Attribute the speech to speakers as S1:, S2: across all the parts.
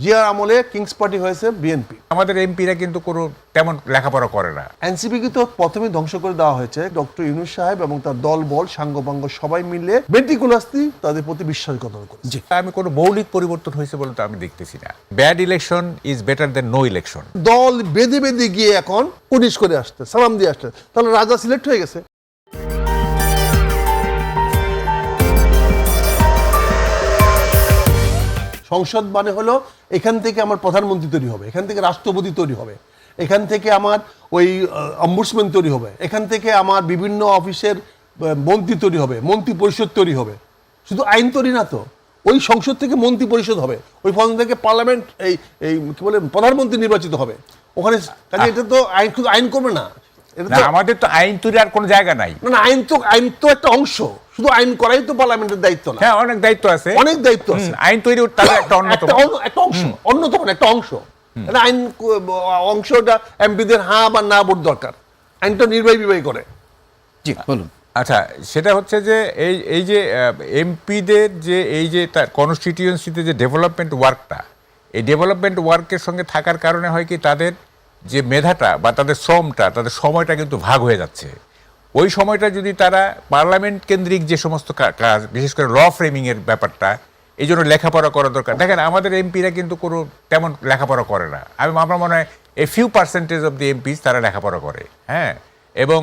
S1: জিয়ার আমলে Kings party হয়েছে বিএনপি
S2: আমাদের এমপিরা কিন্তু কোনো তেমন লেখাপড়া করে না।
S1: এনসিপি কে তো প্রথমে ধ্বংস করে দেওয়া হয়েছে ডক্টর ইউনুস সাহেব এবং তার দল বল সাঙ্গপাঙ্গ সবাই মিলে মেটিকুলাসলি তাদের প্রতি বিশ্বাসঘাতক করেছে।
S2: আমি কোনো মৌলিক পরিবর্তন হয়েছে বলে তো আমি দেখতেছি না। Bad election is better than no election
S1: দল বেঁধে বেঁধে গিয়ে এখন পুলিশ করে আসছে সালাম দিয়ে আসছে। তাহলে রাজা সিলেক্ট হয়ে গেছে। সংসদ মানে হলো এখান থেকে আমার প্রধানমন্ত্রী তৈরি হবে এখান থেকে রাষ্ট্রপতি তৈরি হবে এখান থেকে আমার ওই অম্বুসম্যান তৈরি হবে এখান থেকে আমার বিভিন্ন অফিসের মন্ত্রী তৈরি হবে মন্ত্রী পরিষদ তৈরি হবে। শুধু আইন তৈরি না তো ওই সংসদ থেকে মন্ত্রী পরিষদ হবে ওই ফোন থেকে পার্লামেন্ট এই এই কি বলে প্রধানমন্ত্রী নির্বাচিত হবে। ওখানে কাজে এটা তো আইন শুধু আইন করবে না
S2: আমাদের তো আইন তৈরি আর কোনো জায়গা নাই।
S1: না আইন তো আইন তো একটা অংশ। শুধু আইন করাই তো পার্লামেন্টের দায়িত্ব না।
S2: হ্যাঁ অনেক দায়িত্ব আছে।
S1: অনেক দায়িত্ব আছে।
S2: আইন তৈরি তাদের একটা অন্যতম।
S1: একটা অংশ অন্যতম একটা অংশ। আইন অংশটা এমপিদের হ্যাঁ বা না ভোট দরকার। আইনটা নির্বাহী বিবাহী করে।
S3: জি বলুন।
S2: আচ্ছা সেটা হচ্ছে যে এই এই যে এমপিদের যে এই যে তার কনস্টিটিউয়েন্সিতে যে ডেভেলপমেন্ট ওয়ার্কটা এই ডেভেলপমেন্ট ওয়ার্কের সঙ্গে থাকার কারণে হয় কি তাদের যে মেধাটা বা তাদের শ্রমটা তাদের সময়টা কিন্তু ভাগ হয়ে যাচ্ছে। ওই সময়টা যদি তারা পার্লামেন্ট কেন্দ্রিক যে সমস্ত কাজ, বিশেষ করে ল ফ্রেমিংয়ের ব্যাপারটা, এই জন্য লেখাপড়া করা দরকার। দেখেন, আমাদের এমপিরা কিন্তু কোনো তেমন লেখাপড়া করে না। আমি, আমার মনে হয় a few percentage of the MPs তারা লেখাপড়া করে হ্যাঁ? এবং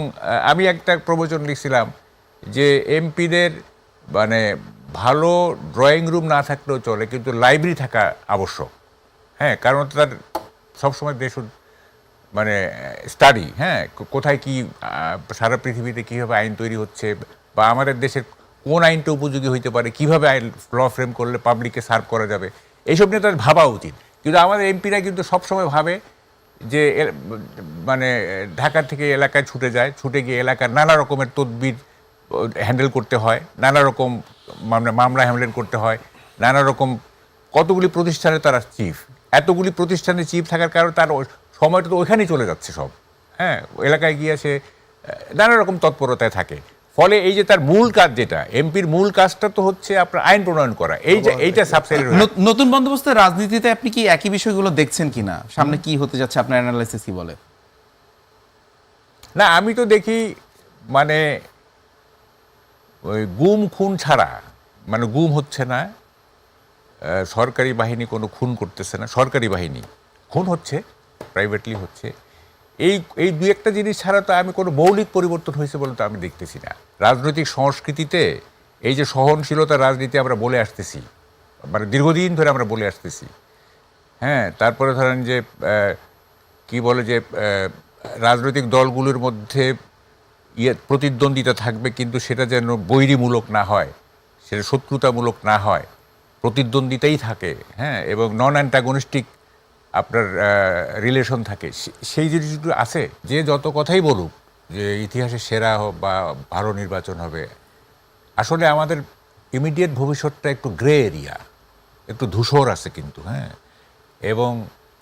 S2: আমি একটা প্রবচন লিখছিলাম যে এমপিদের মানে ভালো ড্রয়িং রুম না থাকলেও চলে, কিন্তু লাইব্রেরি থাকা আবশ্যক হ্যাঁ? কারণ তার সবসময় দেশ মানে স্টাডি হ্যাঁ? কোথায় কি সারা পৃথিবীতে কীভাবে আইন তৈরি হচ্ছে বা আমাদের দেশের কোন আইনটা উপযোগী হইতে পারে, কীভাবে আইন, ল ফ্রেম করলে পাবলিককে সার্ভ করা যাবে এইসব নিয়ে তাদের ভাবা উচিত। কিন্তু আমাদের এমপিরা কিন্তু সবসময় ভাবে যে মানে ঢাকা থেকে এলাকায় ছুটে যায়, ছুটে গিয়ে এলাকার নানা রকমের তদবির হ্যান্ডেল করতে হয়, নানা রকম মানে মামলা হ্যান্ডেল করতে হয়, নানা রকম কতগুলি প্রতিষ্ঠানে তারা চিফ এতগুলি প্রতিষ্ঠানে চিফ থাকার কারণে তার সময়টা তো ওইখানেই চলে যাচ্ছে সব। হ্যাঁ এলাকায় গিয়ে সে নানা রকম তৎপরতায় থাকে। ফলে এই যে তার মূল কাজ যেটা এমপির মূল কাজটা তো হচ্ছে আপনার আইন প্রণয়ন করা। এই যে এইটা সাবসাইড
S3: নতুন বন্দোবস্তের রাজনীতিতে আপনি কি একই বিষয়গুলো দেখছেন কিনা সামনে কি হতে যাচ্ছে আপনার অ্যানালাইসিস কি বলে?
S2: না আমি তো দেখি মানে ওই গুম খুন ছাড়া মানে গুম হচ্ছে না আহ, সরকারি বাহিনী কোনো খুন করতেছে না সরকারি বাহিনী। খুন হচ্ছে প্রাইভেটলি হচ্ছে। এই এই দুই একটা জিনিস ছাড়া তো আমি কোনো মৌলিক পরিবর্তন হয়েছে বলে তো আমি দেখতেছি না। রাজনৈতিক সংস্কৃতিতে এই যে সহনশীলতা রাজনীতি আমরা বলে আসতেছি মানে দীর্ঘদিন ধরে আমরা বলে আসতেছি। হ্যাঁ তারপরে ধরেন যে কি বলে যে রাজনৈতিক দলগুলোর মধ্যে ইয়ে প্রতিদ্বন্দ্বিতা থাকবে কিন্তু সেটা যেন বৈরীমূলক না হয়, সেটা শত্রুতামূলক না হয়, প্রতিদ্বন্দ্বিতাই থাকে। হ্যাঁ এবং নন অ্যান্টাগনিস্টিক আপনার রিলেশন থাকে। সেই জিনিসগুলো আছে। যে যত কথাই বলুক যে ইতিহাসে সেরা হোক বা ভালো নির্বাচন হবে আসলে আমাদের ইমিডিয়েট ভবিষ্যৎটা একটু গ্রে এরিয়া একটু ধূসর আছে কিন্তু হ্যাঁ? এবং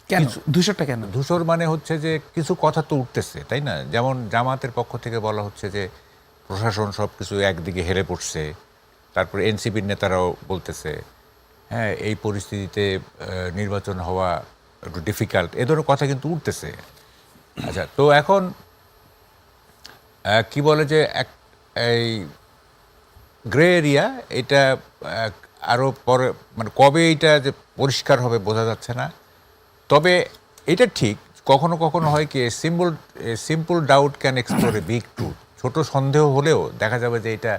S3: কেন? দুশোটা কেন?
S2: ধূসর মানে হচ্ছে যে কিছু কথা তো উঠতেছে তাই না? যেমন জামাতের পক্ষ থেকে বলা হচ্ছে যে প্রশাসন সব কিছু একদিকে হেরে পড়ছে তারপরে এনসিপির নেতারাও বলতেছে হ্যাঁ এই পরিস্থিতিতে নির্বাচন হওয়া একটু ডিফিকাল্ট এ ধরনের কথা কিন্তু উঠতেছে। আচ্ছা তো এখন কি বলে যে এক, এই গ্রে এরিয়া এটা আরও পরে মানে কবে এটা যে পরিষ্কার হবে বোঝা যাচ্ছে না। তবে এটা ঠিক, কখনো কখনো হয় কি simple simple doubt can explore a big truth ছোট সন্দেহ হলেও দেখা যাবে যে এটা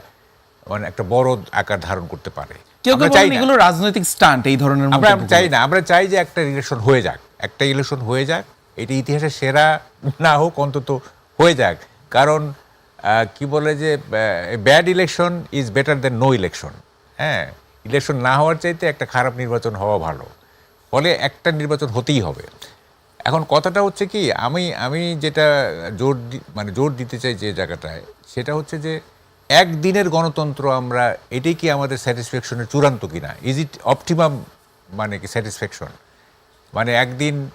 S2: মানে একটা বড় আকার ধারণ করতে পারে।
S3: কেউ
S2: আমরা
S3: কেউ
S2: চাই
S3: এগুলো রাজনৈতিক স্টান্ট এই ধরনের
S2: আমরা চাই না আমরা চাই যে একটা ইলেকশন হয়ে যাক একটা ইলেকশন হয়ে যাক এটা ইতিহাসে সেরা না হোক অন্তত হয়ে যাক। কারণ কি বলে যে bad election is better than no election হ্যাঁ ইলেকশন না হওয়ার চাইতে একটা খারাপ নির্বাচন হওয়া ভালো। ফলে একটা নির্বাচন হতেই হবে। এখন কথাটা হচ্ছে কি আমি আমি যেটা জোর মানে জোর দিতে চাই যে জায়গাটায় সেটা হচ্ছে যে একদিনের গণতন্ত্র আমরা, এটাই কি আমাদের স্যাটিসফ্যাকশনের চূড়ান্ত কিনা? ইজ ইট অপটিমাম মানে কি স্যাটিসফ্যাকশন? মানে একদিন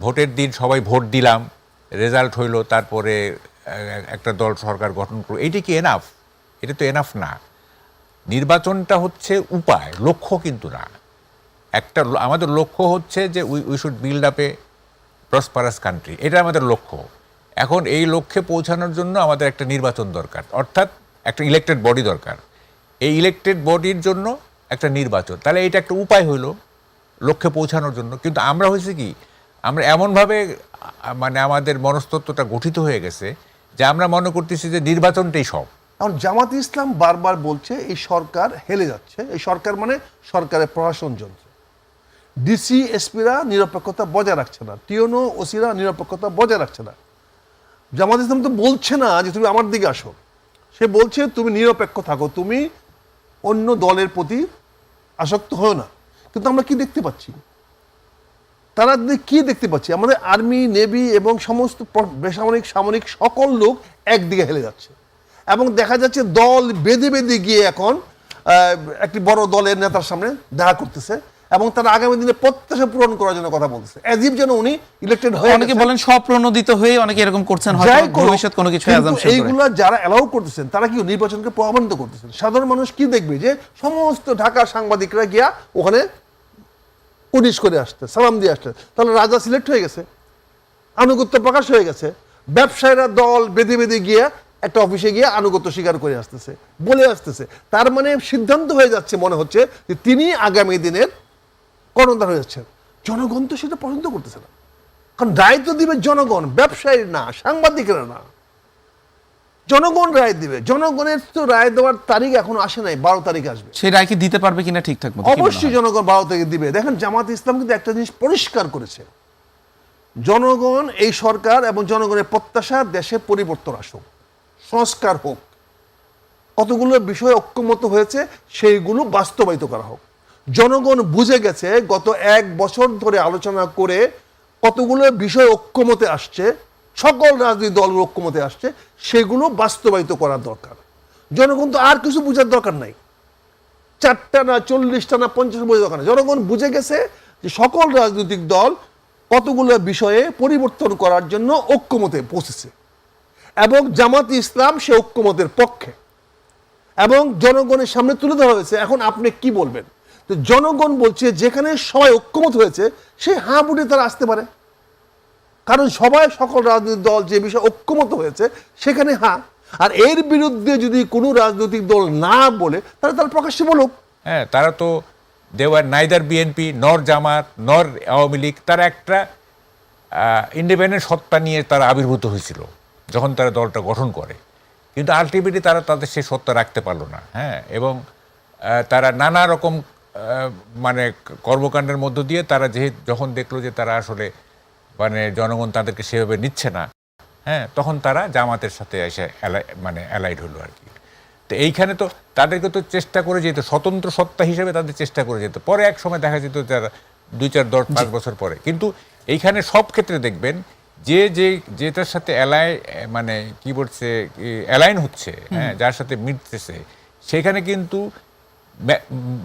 S2: ভোটের দিন সবাই ভোট দিলাম, রেজাল্ট হইল, তারপরে একটা দল সরকার গঠন করল এইটা কি এনাফ এটা তো এনাফ না। নির্বাচনটা হচ্ছে উপায়, লক্ষ্য কিন্তু না। একটা আমাদের লক্ষ্য হচ্ছে যে we we should build up a prosperous country এটা আমাদের লক্ষ্য। এখন এই লক্ষ্যে পৌঁছানোর জন্য আমাদের একটা নির্বাচন দরকার। অর্থাৎ একটা ইলেকটেড বডি দরকার। এই ইলেকটেড বডির জন্য একটা নির্বাচন। তাহলে এটা একটা উপায় হইল লক্ষ্যে পৌঁছানোর জন্য। কিন্তু আমরা হয়েছে কি, আমরা এমনভাবে মানে আমাদের মনস্তত্ত্বটা গঠিত হয়ে গেছে যে আমরা মনে করতেছি যে নির্বাচনটাই সব।
S1: এখন জামাত ইসলাম বারবার বলছে এই সরকার হেলে যাচ্ছে। এই সরকার মানে সরকারের প্রশাসন যন্ত্র। ডিসি এসপিরা নিরপেক্ষতা বজায় রাখছে না। টিওনো ওসিরা নিরপেক্ষতা বজায় রাখছে না। জামাত ইসলাম তো বলছে না যে তুমি আমার দিকে আসো। সে বলছে, তুমি নিরপেক্ষ থাকো, তুমি অন্য দলের প্রতি আসক্ত হও না। কিন্তু আমরা কি দেখতে পাচ্ছি? তারা কি দেখতে পাচ্ছি? আমাদের আর্মি, নেভি এবং সমস্ত বেসামরিক, সামরিক সকল লোক একদিকে হেলে যাচ্ছে। এবং দেখা যাচ্ছে দল বেঁধে বেঁধে গিয়ে এখন একটি বড় দলের নেতার সামনে দেখা করতেছে। এবং তারা আগামী দিনে প্রত্যাশা পূরণ করার জন্য কথা বলতেছে। অ্যাজিব যেন উনি ইলেক্টেড হয়ে
S3: অনেকে বলেন স্বপ্রণোদিত হয়ে অনেকে এরকম করছেন হয়তো ভবিষ্যৎ কোনো কিছু করে।
S1: যারা অ্যালাউ করতেছেন তারা কি নির্বাচনকে প্রভাবান্বিত করতেছেন? সাধারণ মানুষ কি দেখবে যে সমস্ত ঢাকা সাংবাদিকরা গিয়া ওখানে পুলিশ করে আসতে সালাম দিয়ে আসতে তাহলে রাজা সিলেক্ট হয়ে গেছে আনুগত্য প্রকাশ হয়ে গেছে। ব্যবসায়ীরা দল বেঁধে বেঁধে গিয়ে একটা অফিসে গিয়ে আনুগত্য স্বীকার করে আসতেছে বলে আসতেছে। তার মানে সিদ্ধান্ত হয়ে যাচ্ছে মনে হচ্ছে যে তিনি আগামী দিনের কর্ণধার হয়ে যাচ্ছেন জনগণ তো সেটা পছন্দ করতেছে না। কারণ রায় তো দিবে জনগণ ব্যবসায়ী না সাংবাদিকরা না। জনগণ রায় দিবে। জনগণের তো রায় দেওয়ার তারিখ এখন আসে নাই বারো তারিখে আসবে।
S3: সেই রায় কি দিতে পারবে কিনা ঠিকঠাক
S1: অবশ্যই জনগণ বারো তারিখে দিবে। দেখেন জামাত ইসলাম কিন্তু একটা জিনিস পরিষ্কার করেছে। জনগণ এই সরকার এবং জনগণের প্রত্যাশা দেশে পরিবর্তন আসুক সংস্কার হোক। কতগুলো বিষয় ঐক্যমত হয়েছে সেইগুলো বাস্তবায়িত করা হোক। জনগণ বুঝে গেছে গত এক বছর ধরে আলোচনা করে কতগুলো বিষয় ঐক্যমতে আসছে, সকল রাজনৈতিক দল ঐক্যমতে আসছে, সেগুলো বাস্তবায়িত করার দরকার। জনগণ তো আর কিছু বোঝার দরকার নাই। চারটা না চল্লিশটা না পঞ্চাশ বোঝার দরকার নাই। জনগণ বুঝে গেছে যে সকল রাজনৈতিক দল কতগুলো বিষয়ে পরিবর্তন করার জন্য ঐক্যমতে পৌঁছেছে এবং জামাত ইসলাম সে ঐক্যমতের পক্ষে এবং জনগণের সামনে তুলে ধরা হয়েছে। এখন আপনি কি বলবেন? তো জনগণ বলছে যেখানে সবাই ঐক্যমত হয়েছে, সে হাঁ বুটে তারা আসতে পারে। কারণ সবাই সকল রাজনৈতিক দল যে বিষয়ে ঐক্যমত হয়েছে, সেখানে হাঁ। আর এর বিরুদ্ধে যদি কোনো রাজনৈতিক দল না বলে, তাহলে তারা প্রকাশ্যে বলুক।
S2: হ্যাঁ তারা তো দেওয়ার নাইদার বিএনপি, নর জামাত, নর আওয়ামী লীগ, তারা একটা ইন্ডিপেন্ডেন্ট সত্তা নিয়ে তারা আবির্ভূত হয়েছিল, যখন তারা দলটা গঠন করে। কিন্তু আলটিমেটলি তারা তাদের সেই সত্তা রাখতে পারল না হ্যাঁ। এবং তারা নানা রকম মানে কর্মকাণ্ডের মধ্য দিয়ে তারা যে যখন দেখল যে তারা আসলে মানে জনগণ তাদেরকে সেভাবে নিচ্ছে না হ্যাঁ তখন তারা জামাতের সাথে এসে মানে অ্যালাইড হলো আর কি। তো এইখানে তো তাদেরকে তো চেষ্টা করে যেত স্বতন্ত্র সত্তা হিসেবে তাদের চেষ্টা করে যেত। পরে এক সময় দেখা যেত যারা দুই চার দশ পাঁচ বছর পরে। কিন্তু এইখানে সব ক্ষেত্রে দেখবেন যে যে যেটার সাথে অ্যালাই মানে কি বলছে অ্যালাইন হচ্ছে হ্যাঁ যার সাথে মিটতেছে সেখানে কিন্তু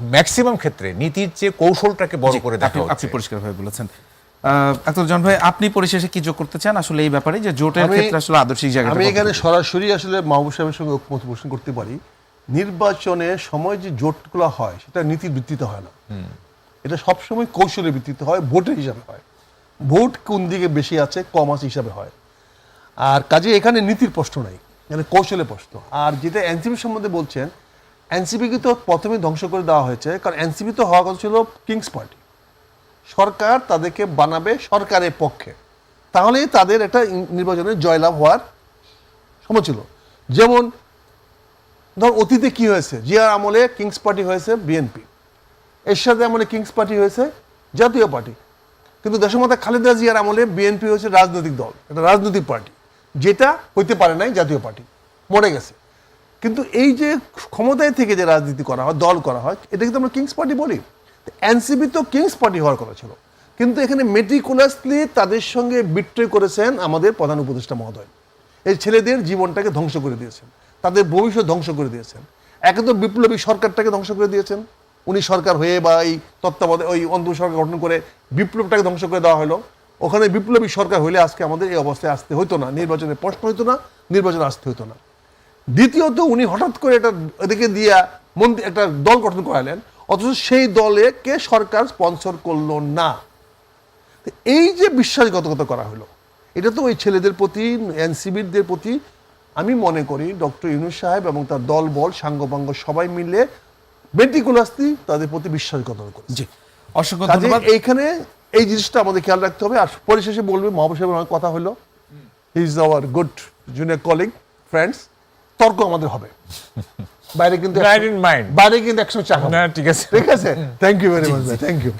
S2: ম্যাক্সিমাম ক্ষেত্রে নীতির চেয়ে কৌশলটাকে বড় করে দেখা
S3: আপনি- আপনি পরিষ্কারভাবে বলেছেন। আহ, জন ভাই আপনি পরিশেষে কি যোগ করতে চান? আসলে এই ব্যাপারে যে জোটের ক্ষেত্রে আসলে আদর্শিক জায়গা
S1: আমি এখানে সরাসরি আসলে মাহবুব সাহেবের সঙ্গে ঐক্যমত পোষণ করতে পারি। নির্বাচনে সময় যে জোটগুলো হয় সেটা নীতির ভিত্তিতে হয় না। এটা সবসময় কৌশলের ভিত্তিতে হয় ভোটের হিসাবে হয়। ভোট কোন দিকে বেশি আছে কম আছে হিসাবে হয়। আর কাজে এখানে নীতির প্রশ্ন নাই এখানে কৌশলের প্রশ্ন। আর যেটা এনসিপি সম্বন্ধে বলছেন এনসিপিকে তো প্রথমে ধ্বংস করে দেওয়া হয়েছে, কারণ এনসিপি তো হওয়া কথা ছিল কিংস পার্টি। সরকার তাদেরকে বানাবে সরকারের পক্ষে। তাহলেই তাদের একটা নির্বাচনে জয়লাভ হওয়ার সময় ছিল। যেমন, ধর অতীতে কি হয়েছে? জিয়ার আমলে কিংস পার্টি হয়েছে বিএনপি। এরশাদের আমলে কিংস পার্টি হয়েছে জাতীয় পার্টি। কিন্তু দেশমাতা খালেদা জিয়ার আমলে বিএনপি হয়েছে রাজনৈতিক দল এটা রাজনৈতিক পার্টি, যেটা হইতে পারে নাই জাতীয় পার্টি। মরে গেছে। কিন্তু এই যে ক্ষমতায় থেকে যে রাজনীতি করা হয়, দল করা হয়, এটা কিন্তু আমরা কিংস পার্টি বলি। এনসিপি তো কিংস পার্টি হওয়ার কথা ছিল। কিন্তু এখানে মেট্রিকুলাসলি তাদের সঙ্গে বিট্রয় করেছেন আমাদের প্রধান উপদেষ্টা মহোদয়। এই ছেলেদের জীবনটাকে ধ্বংস করে দিয়েছেন। তাদের ভবিষ্যৎ ধ্বংস করে দিয়েছেন। একে তো বিপ্লবী সরকারটাকে ধ্বংস করে দিয়েছেন। উনি সরকার হয়ে বা এই তত্ত্বাবধায় ওই অন্ধ সরকার গঠন করে বিপ্লবটাকে ধ্বংস করে দেওয়া হলো। ওখানে বিপ্লবী সরকার হলে আজকে আমাদের এই অবস্থায় আসতে হতো না। নির্বাচনে প্রশ্ন হতো না, নির্বাচনে আসতে হতো না। দ্বিতীয়ত উনি হঠাৎ করে এটা এদিকে দিয়া মন্ত্রী একটা দল গঠন করালেন অথচ সেই দলেকে সরকার স্পন্সর করল না। এই যে বিশ্বাসঘাতকতা করা হলো এটা তো ওই ছেলেদের প্রতি এনসিবিরদের প্রতি আমি মনে করি ডক্টর ইউনুস সাহেব এবং তার দল বল সাঙ্গপাঙ্গ সবাই মিলে মেটিকুলাসলি তাদের প্রতি বিশ্বাসঘাতকতা করে
S3: জি অসংখ্য ধন্যবাদ।
S1: এইখানে এই জিনিসটা আমাদের খেয়াল রাখতে হবে। আর পরিশেষে বলবে মহাবু সাহেবের অনেক কথা হলো। He is our good junior colleague friends তর্ক আমাদের হবে। বাইরে কিন্তু বাইরে কিন্তু একশো চা।
S2: ঠিক আছে।
S1: ঠিক আছে? Thank you very much thank you